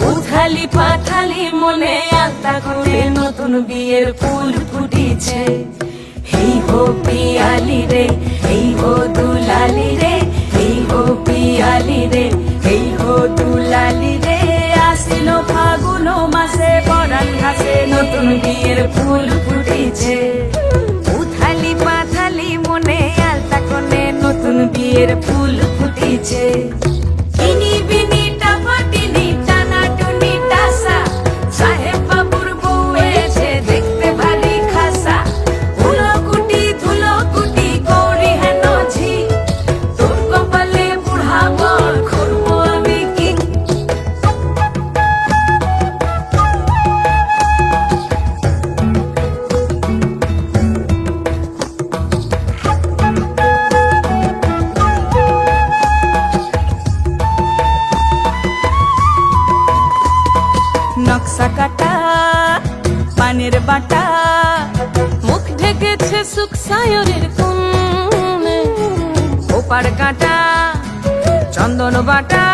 উথালি পাথালি মনে আলতা করে নতুন বিয়ের ফুল ফুটিছে। এই হো পিয়ালি রে, এই হো দুলালি রে, এই হো পিয়ালি রে, এই হো দুলালি রে। আসিল ফাগুন মাসে পরান ঘাসে নতুন বিয়ের ফুল ফুটিছে। উথালি পাথালি মনে আলতা কোণে নতুন বিয়ের ফুল ফুটিছে। ঢেকেছে সুখ সায়রের কোণে। ওপার কাটা চন্দন বাটা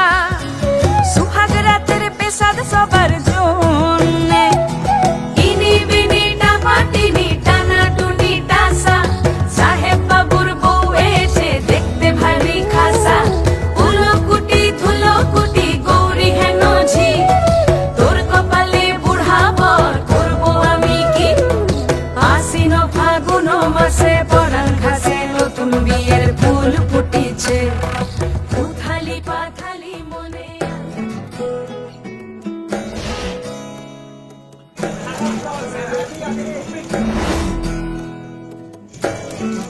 সুহাগ রাতের পেশাদ সবার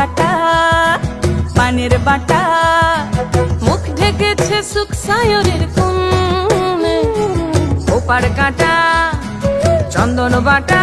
কাটা পানের বাটা মুখ ঢেকেছে সুখ সায়রের ওপার কাটা চন্দন বাটা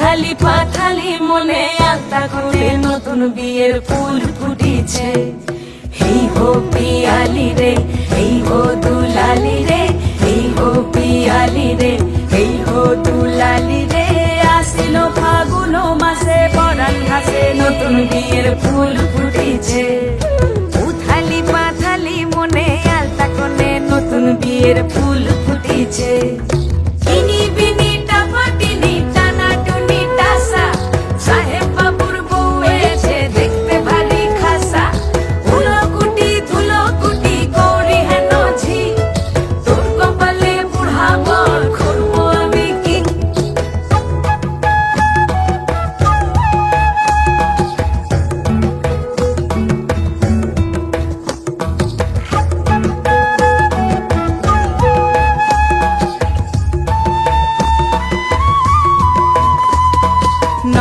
উথালি পাথালি মনে আলতা করে নতুন বিয়ের ফুল ফুটিছে। এই হো পিয়ালি রে, এই হো দুলালি রে, এই হো পিয়ালি রে, এই হো দুলালি রে। আসিল ফাগুন মাসে পরাণ ঘাসে নতুন বিয়ের ফুল ফুটেছে।